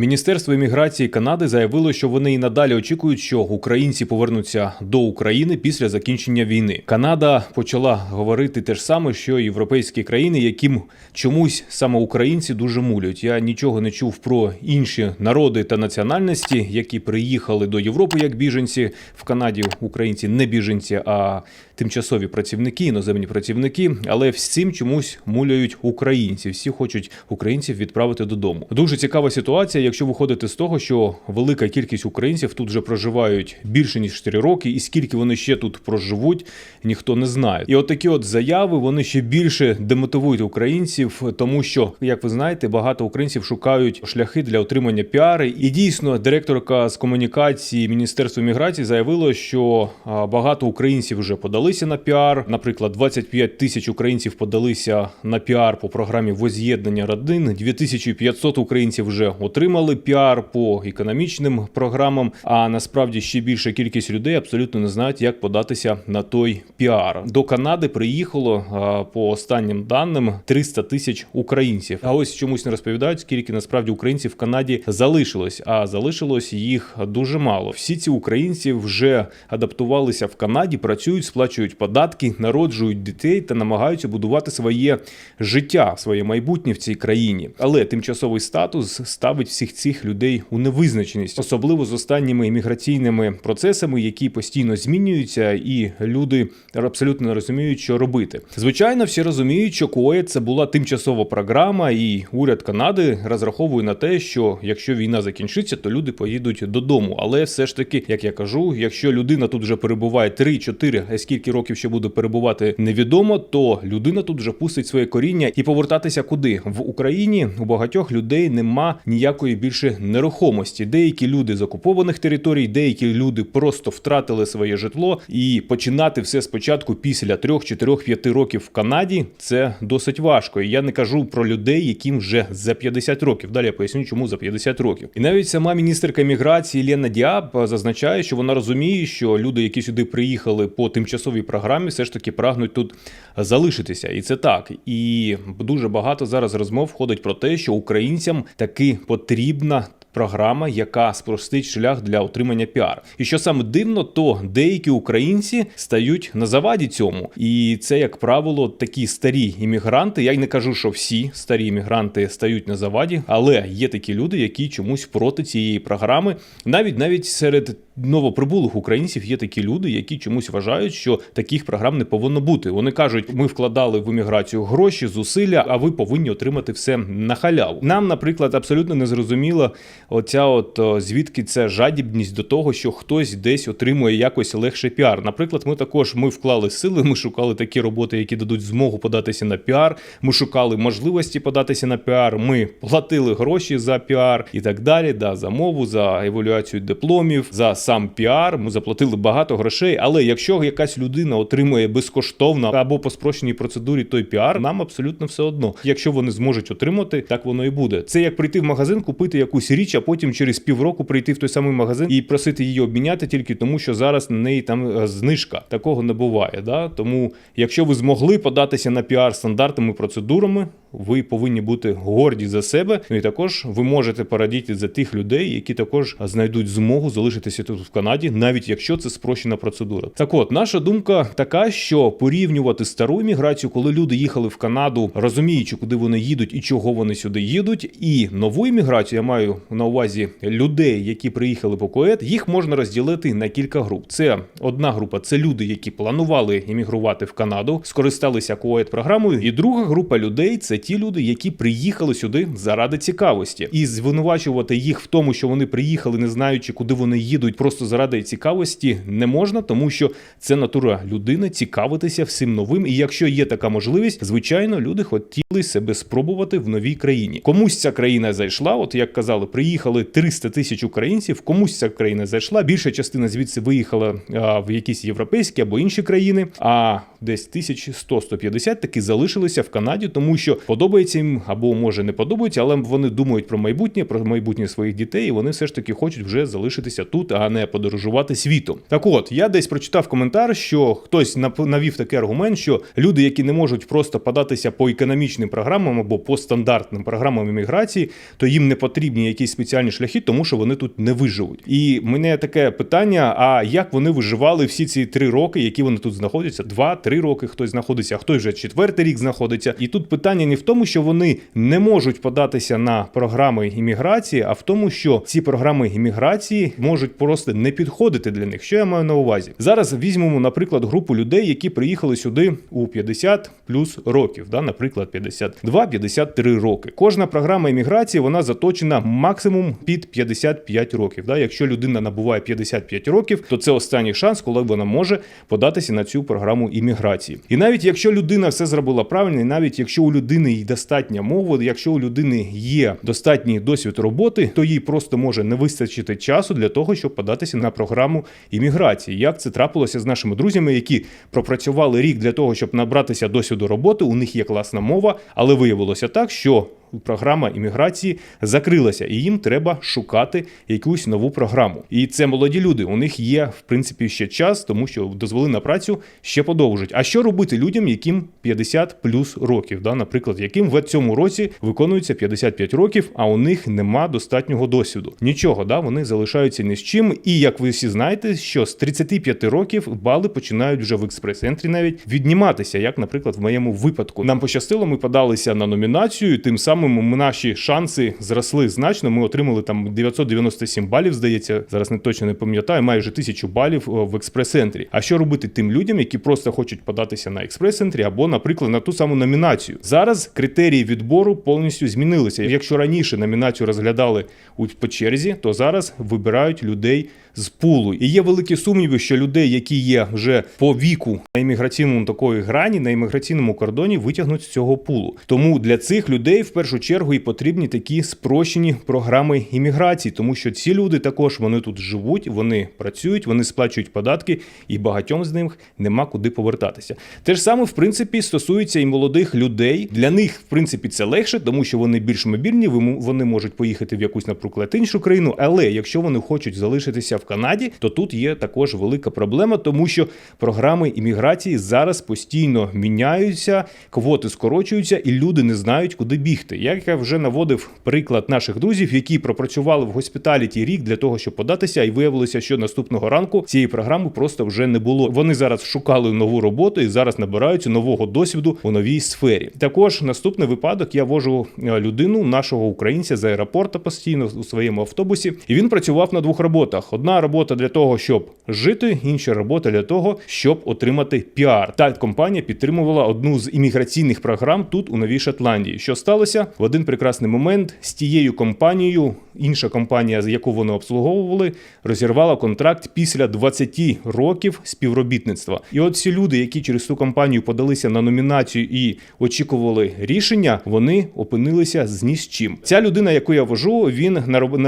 Міністерство імміграції Канади заявило, що вони і надалі очікують, що українці повернуться до України після закінчення війни. Канада почала говорити те ж саме, що європейські країни, яким чомусь саме українці дуже мулять. Я нічого не чув про інші народи та національності, які приїхали до Європи як біженці в Канаді. Українці не біженці, а тимчасові працівники, іноземні працівники. Але всім чомусь муляють українці. Всі хочуть українців відправити додому. Дуже цікава ситуація, якщо виходити з того, що велика кількість українців тут вже проживають більше ніж 4 роки, і скільки вони ще тут проживуть, ніхто не знає. І от такі от заяви вони ще більше демотивують українців, тому що, як ви знаєте, багато українців шукають шляхи для отримання піари. І дійсно, директорка з комунікації Міністерства міграції заявила, що багато українців вже подалися на піар. Наприклад, 25 тисяч українців подалися на піар по програмі воз'єднання родин. 2500 українців вже отримали піар по економічним програмам. А насправді ще більша кількість людей абсолютно не знають, як податися на той піар. До Канади приїхало по останнім даним 300 тисяч українців. А ось чомусь не розповідають, скільки насправді українців в Канаді залишилось. А залишилось їх дуже мало. Всі ці українці вже адаптувалися в Канаді, працюють, сплачують податки, народжують дітей та намагаються будувати своє життя, своє майбутнє в цій країні. Але тимчасовий статус ставить всіх цих людей у невизначеність, особливо з останніми імміграційними процесами, які постійно змінюються, і люди абсолютно не розуміють, що робити. Звичайно, всі розуміють, що КОЕ це була тимчасова програма, і уряд Канади розраховує на те, що якщо війна закінчиться, то люди поїдуть додому. Але все ж таки, як я кажу, якщо людина тут вже перебуває 3-4, а скільки років ще буде перебувати, невідомо, то людина тут вже пустить своє коріння і повертатися куди в Україні у багатьох людей нема ніякої більше нерухомості. Деякі люди з окупованих територій, деякі люди просто втратили своє житло і починати все спочатку після 3, 4, 5 років в Канаді це досить важко. І я не кажу про людей, яким вже за 50 років. Далі я поясню, чому за 50 років. І навіть сама міністерка міграції Лена Діаб зазначає, що вона розуміє, що люди, які сюди приїхали по тимчасовій програмі, все ж таки прагнуть тут залишитися. І це так. І дуже багато зараз розмов входить про те, що українцям таки потрібна. Програма, яка спростить шлях для отримання піар, і що саме дивно, то деякі українці стають на заваді цьому, і це, як правило, такі старі іммігранти. Я й не кажу, що всі старі іммігранти стають на заваді, але є такі люди, які чомусь проти цієї програми. Навіть навіть серед новоприбулих українців є такі люди, які чомусь вважають, що таких програм не повинно бути. Вони кажуть, ми вкладали в імміграцію гроші, зусилля, а ви повинні отримати все на халяву. Нам, наприклад, абсолютно не зрозуміло оця, от звідки це жадібність до того, що хтось десь отримує якось легше піар. Наприклад, ми також ми вклали сили, ми шукали такі роботи, які дадуть змогу податися на піар. Ми шукали можливості податися на піар. Ми платили гроші за піар і так далі. Да, за мову, за евалюацію дипломів, за сам піар. Ми заплатили багато грошей. Але якщо якась людина отримує безкоштовно або по спрощеній процедурі той піар, нам абсолютно все одно. Якщо вони зможуть отримати, так воно і буде. Це як прийти в магазин, купити якусь річ, а потім через півроку прийти в той самий магазин і просити її обміняти тільки тому, що зараз на неї там е, знижка. Такого не буває. Да? Тому, якщо ви змогли податися на піар стандартними процедурами, ви повинні бути горді за себе. Ну і також ви можете порадіти за тих людей, які також знайдуть змогу залишитися тут в Канаді, навіть якщо це спрощена процедура. Так от наша думка така, що порівнювати стару імміграцію, коли люди їхали в Канаду, розуміючи, куди вони їдуть і чого вони сюди їдуть, і нову імміграцію я маю на увазі людей, які приїхали по КОЕД, їх можна розділити на кілька груп. Це одна група, це люди, які планували іммігрувати в Канаду, скористалися КОЕД програмою, і друга група людей це ті люди, які приїхали сюди заради цікавості, і звинувачувати їх в тому, що вони приїхали, не знаючи, куди вони їдуть, просто заради цікавості, не можна, тому що це натура людини цікавитися всім новим. І якщо є така можливість, звичайно, люди хотіли себе спробувати в новій країні. Комусь ця країна зайшла. От як казали, приїхали 300 тисяч українців. Комусь ця країна зайшла. Більша частина звідси виїхала а, в якісь європейські або інші країни. А десь 1100-150 таки залишилися в Канаді, тому що подобається їм або може не подобається, але вони думають про майбутнє, про майбутнє своїх дітей, і вони все ж таки хочуть вже залишитися тут, а не подорожувати світом. Так от я десь прочитав коментар, що хтось навів такий аргумент, що люди, які не можуть просто податися по економічним програмам або по стандартним програмам імміграції, то їм не потрібні якісь спеціальні шляхи, тому що вони тут не виживуть. І мене таке питання: а як вони виживали всі ці три роки, які вони тут знаходяться? Два-три роки хтось знаходиться, а хтось вже четвертий рік знаходиться. І тут питання не в тому, що вони не можуть податися на програми імміграції, а в тому, що ці програми імміграції можуть просто не підходити для них. Що я маю на увазі? Зараз візьмемо, наприклад, групу людей, які приїхали сюди у 50 плюс років, да, наприклад, 52-53 роки. Кожна програма імміграції вона заточена максимум під 55 років. Да? Якщо людина набуває 55 років, то це останній шанс, коли вона може податися на цю програму імміграції. І навіть якщо людина все зробила правильно, і навіть якщо у людини є достатня мова, якщо у людини є достатній досвід роботи, то їй просто може не вистачити часу для того, щоб податися на програму імміграції. Як це трапилося з нашими друзями, які пропрацювали рік для того, щоб набратися досвіду роботи. У них є класна мова, але виявилося так, що програма імміграції закрилася, і їм треба шукати якусь нову програму. І це молоді люди. У них є в принципі ще час, тому що дозволи на працю ще подовжать. А що робити людям, яким 50 плюс років? Да? Наприклад, яким в цьому році виконується 55 років, а у них нема достатнього досвіду. Нічого, да, вони залишаються ні з чим. І як ви всі знаєте, що з 35 років бали починають вже в експрес-ентрі навіть відніматися, як, наприклад, в моєму випадку. Нам пощастило, ми подалися на номінацію, тим самим наші шанси зросли значно. Ми отримали там 997 балів, здається, зараз не точно не пам'ятаю, майже тисячу балів в експрес-центрі. А що робити тим людям, які просто хочуть податися на експрес-центрі або, наприклад, на ту саму номінацію? Зараз критерії відбору повністю змінилися. Якщо раніше номінацію розглядали у по черзі, то зараз вибирають людей з пулу. І є великі сумніви, що людей, які є вже по віку на імміграційному такої грані, на імміграційному кордоні, витягнуть з цього пулу. Тому для цих людей в першу чергу і потрібні такі спрощені програми імміграції, тому що ці люди також вони тут живуть, вони працюють, вони сплачують податки, і багатьом з них нема куди повертатися. Те ж саме, в принципі, стосується і молодих людей. Для них, в принципі, це легше, тому що вони більш мобільні, вони можуть поїхати в якусь, наприклад, іншу країну. Але якщо вони хочуть залишитися в Канаді, то тут є також велика проблема, тому що програми імміграції зараз постійно міняються, квоти скорочуються, і люди не знають, куди бігти. Як я вже наводив приклад наших друзів, які пропрацювали в госпіталіті рік для того, щоб податися, і виявилося, що наступного ранку цієї програми просто вже не було. Вони зараз шукали нову роботу і зараз набираються нового досвіду у новій сфері. Також наступний випадок я вожу е, людину, нашого українця з аеропорту постійно у своєму автобусі, і він працював на двох роботах: одна робота для того, щоб жити, інша робота для того, щоб отримати піар. Та компанія підтримувала одну з імміграційних програм тут у Новій Шотландії. Що сталося в один прекрасний момент з тією компанією, інша компанія, яку вони обслуговували, розірвала контракт після 20 років співробітництва. І от ці люди, які через ту компанію подалися на номінацію і очікували рішення, вони опинилися з ні з чим. Ця людина, яку я вожу, він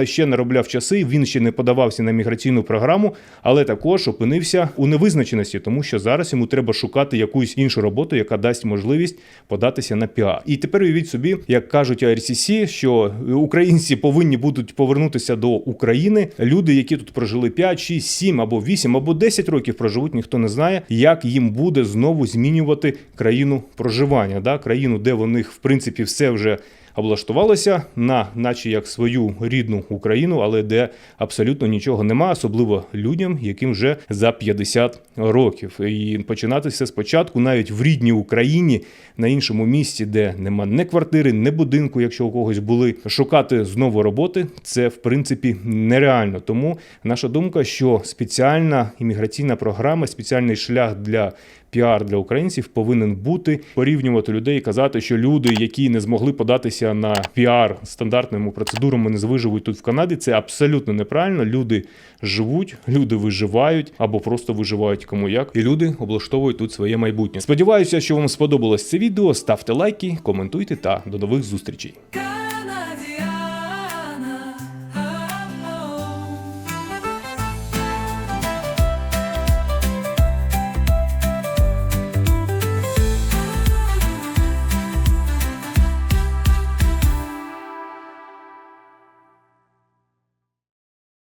ще наробляв часи. Він ще не подавався на міграційну програму, але також опинився у невизначеності, тому що зараз йому треба шукати якусь іншу роботу, яка дасть можливість податися на піар. І тепер уявіть собі, як кажуть RCC, що українці повинні будуть повернутися до України. Люди, які тут прожили 5, 6, 7 або 8, або 10 років проживуть, ніхто не знає, як їм буде знову змінювати країну проживання, да? країну, де в них в принципі все вже облаштувалося на, наче як свою рідну Україну, але де абсолютно нічого нема, особливо людям, яким вже за 50 років. І починати все спочатку, навіть в рідній Україні, на іншому місці, де нема ні квартири, ні будинку, якщо у когось були, шукати знову роботи, це в принципі нереально. Тому наша думка, що спеціальна імміграційна програма, спеціальний шлях для піар для українців повинен бути порівнювати людей і казати, що люди, які не змогли податися на піар стандартними процедурами, не виживуть тут в Канаді. Це абсолютно неправильно. Люди живуть, люди виживають або просто виживають кому як, і люди облаштовують тут своє майбутнє. Сподіваюся, що вам сподобалось це відео. Ставте лайки, коментуйте та до нових зустрічей.